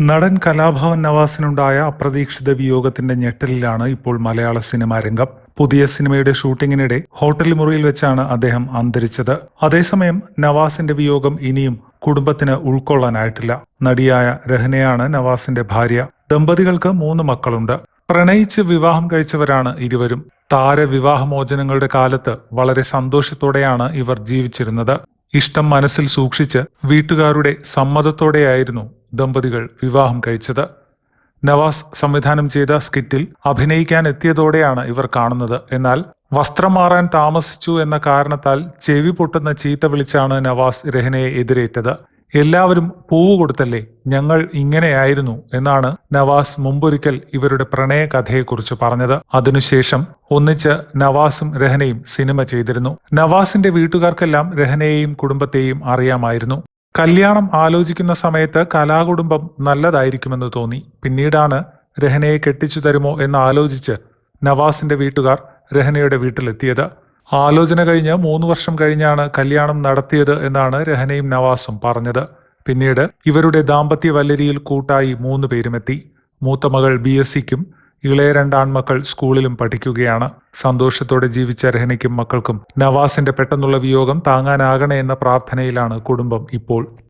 നടൻ കലാഭവൻ നവാസിനുണ്ടായ അപ്രതീക്ഷിത വിയോഗത്തിന്റെ ഞെട്ടലിലാണ് ഇപ്പോൾ മലയാള സിനിമാ രംഗം. പുതിയ സിനിമയുടെ ഷൂട്ടിങ്ങിനിടെ ഹോട്ടൽ മുറിയിൽ വെച്ചാണ് അദ്ദേഹം അന്തരിച്ചത്. അതേസമയം നവാസിന്റെ വിയോഗം ഇനിയും കുടുംബത്തിന് ഉൾക്കൊള്ളാനായിട്ടില്ല. നടിയായ രഹനയാണ് നവാസിന്റെ ഭാര്യ. ദമ്പതികൾക്ക് മൂന്ന് മക്കളുണ്ട്. പ്രണയിച്ച് വിവാഹം കഴിച്ചവരാണ് ഇരുവരും. താരവിവാഹമോചനങ്ങളുടെ കാലത്ത് വളരെ സന്തോഷത്തോടെയാണ് ഇവർ ജീവിച്ചിരുന്നത്. ഇഷ്ടം മനസ്സിൽ സൂക്ഷിച്ച് വീട്ടുകാരുടെ സമ്മതത്തോടെയായിരുന്നു ദമ്പതികൾ വിവാഹം കഴിച്ചത്. നവാസ് സംവിധാനം ചെയ്ത സ്കിറ്റിൽ അഭിനയിക്കാൻ എത്തിയതോടെയാണ് ഇവർ കാണുന്നത്. എന്നാൽ വസ്ത്രം മാറാൻ താമസിച്ചു എന്ന കാരണത്താൽ ചെവി പൊട്ടുന്ന ചീത്ത വിളിച്ചാണ് നവാസ് രഹനയെ എതിരേറ്റത്. എല്ലാവരും പൂവ് കൊടുത്തല്ലേ ഞങ്ങൾ ഇങ്ങനെയായിരുന്നു എന്നാണ് നവാസ് മുമ്പൊരിക്കൽ ഇവരുടെ പ്രണയ കഥയെക്കുറിച്ച് പറഞ്ഞത്. അതിനുശേഷം ഒന്നിച്ച് നവാസും രഹനയും സിനിമ ചെയ്തിരുന്നു. നവാസിന്റെ വീട്ടുകാർക്കെല്ലാം രഹനയെയും കുടുംബത്തെയും അറിയാമായിരുന്നു. കല്യാണം ആലോചിക്കുന്ന സമയത്ത് കലാകുടുംബം നല്ലതായിരിക്കുമെന്ന് തോന്നി. പിന്നീടാണ് രഹനയെ കെട്ടിച്ചു തരുമോ എന്ന് ആലോചിച്ച് നവാസിന്റെ വീട്ടുകാർ രഹനയുടെ വീട്ടിലെത്തിയത്. ആലോചന കഴിഞ്ഞ് മൂന്ന് വർഷം കഴിഞ്ഞാണ് കല്യാണം നടത്തിയത് എന്നാണ് രഹനയും നവാസും പറഞ്ഞത്. പിന്നീട് ഇവരുടെ ദാമ്പത്യ വല്ലരിയിൽ കൂട്ടായി മൂന്ന് പേരുമെത്തി. മൂത്ത മകൾ ബി എസ് സിക്കും ഇളയ രണ്ടാൺമക്കൾ സ്കൂളിലും പഠിക്കുകയാണ്. സന്തോഷത്തോടെ ജീവിച്ച രഹനയ്ക്കും മക്കൾക്കും നവാസിന്റെ പെട്ടെന്നുള്ള വിയോഗം താങ്ങാനാകണേ എന്ന പ്രാർത്ഥനയിലാണ് കുടുംബം ഇപ്പോൾ.